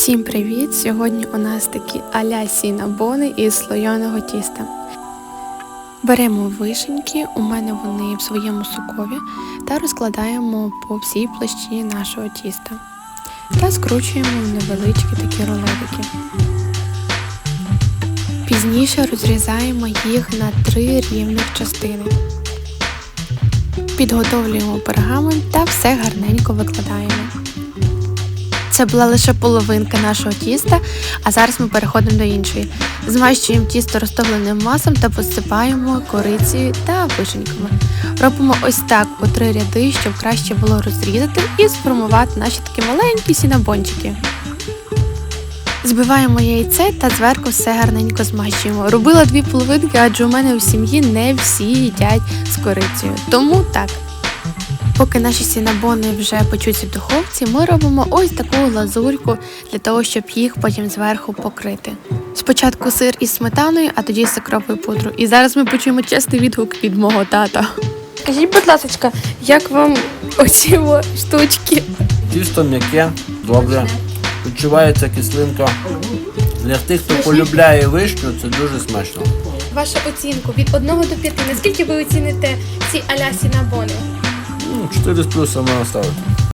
Всім привіт! Сьогодні у нас такі аля сінабони із слоєного тіста. Беремо вишеньки, у мене вони в своєму сокові, та розкладаємо по всій площині нашого тіста. Та скручуємо в невеличкі такі рулетики. Пізніше розрізаємо їх на три рівних частини. Підготовлюємо пергамент та все гарненько викладаємо. Це була лише половинка нашого тіста, а зараз ми переходимо до іншої. Змащуємо тісто розтопленим маслом та посипаємо корицею та вишеньками. Робимо ось так по три ряди, щоб краще було розрізати і сформувати наші такі маленькі сінабончики. Збиваємо яйце та зверху все гарненько змащуємо. Робила дві половинки, адже у мене у сім'ї не всі їдять з корицею. Тому так. Поки наші сінабони вже почуться в духовці, ми робимо ось таку лазурьку для того, щоб їх потім зверху покрити. Спочатку сир із сметаною, а тоді з цукровою пудрою. І зараз ми почуємо чесний відгук від мого тата. Скажіть, будь ласка, як вам оці о штучки? Тісто м'яке, добре. Відчувається кислинка. Для тих, хто полюбляє вишню, це дуже смачно. Ваша оцінку від 1 до 5. Наскільки ви оціните ці аля сінабони? 4 z some no stały.